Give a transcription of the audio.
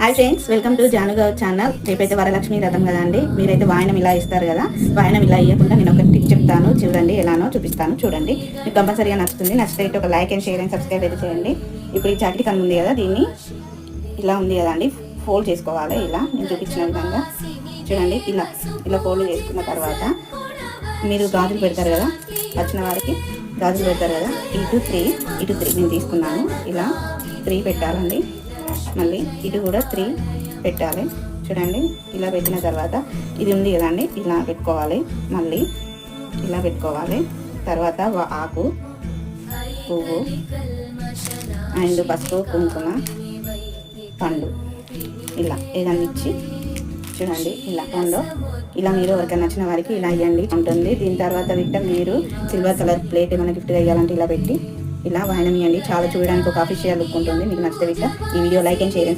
Hi friends welcome to Janugaon channel రేపైతే వరలక్ష్మి రథం కదా అండి. మీరైతే వాయనం ఇలా ఇస్తారు కదా. వాయనం ఇలా ఇవ్వకుండా నేను ఒక టిప్ చెప్తాను. చూడండి ఎలానో చూపిస్తాను. చూడండి. మీకు కంపల్సరీగా నచ్చుతుంది. నచ్చితే ఒక like and share and subscribe అయితే చేయండి. ఇప్పుడు ఈ జాకెట్ కన్ను ఉంది కదా దీన్ని ఇలా ఉంది కదా అండి. ఫోల్డ్ చేసుకోవాలి ఇలా. నేను చూపించిన విధంగా. చూడండి ఇలా. ఇలా ఫోల్డ్ చేసుకున్న తర్వాత మీరు గాజులు పెడతారు కదా. వచ్చిన వారికి గాజులు పెడతారు కదా. ఇటు త్రీ ఇటు త్రీ నేను తీసుకున్నాను. ఇలా త్రీ పెట్టాలండి. మళ్ళీ ఇటు కూడా త్రీ పెట్టాలి. చూడండి ఇలా పెట్టిన తర్వాత ఇది ఉంది కదండి ఇలా పెట్టుకోవాలి. మళ్ళీ ఇలా పెట్టుకోవాలి. తర్వాత ఆకు పువ్వు అండ్ పసుపు కుంకుమ పండు. ఇలా ఏదన్నా ఇచ్చి చూడండి ఇలా పండు. ఇలా మీరు ఎవరికైనా నచ్చిన వారికి ఇలా ఇవ్వండి ఉంటుంది. దీని తర్వాత విట్ట మీరు సిల్వర్ కలర్ ప్లేట్ ఏమైనా గిఫ్ట్గా ఇవ్వాలంటే ఇలా పెట్టి ఇలా వాయనం చాలా చూడడానికి ఒక అఫీషియల్ లుక్ ఉంటుంది. మీకు నచ్చితే విట్ట ఈ వీడియో లైక్ అండ్ షేర్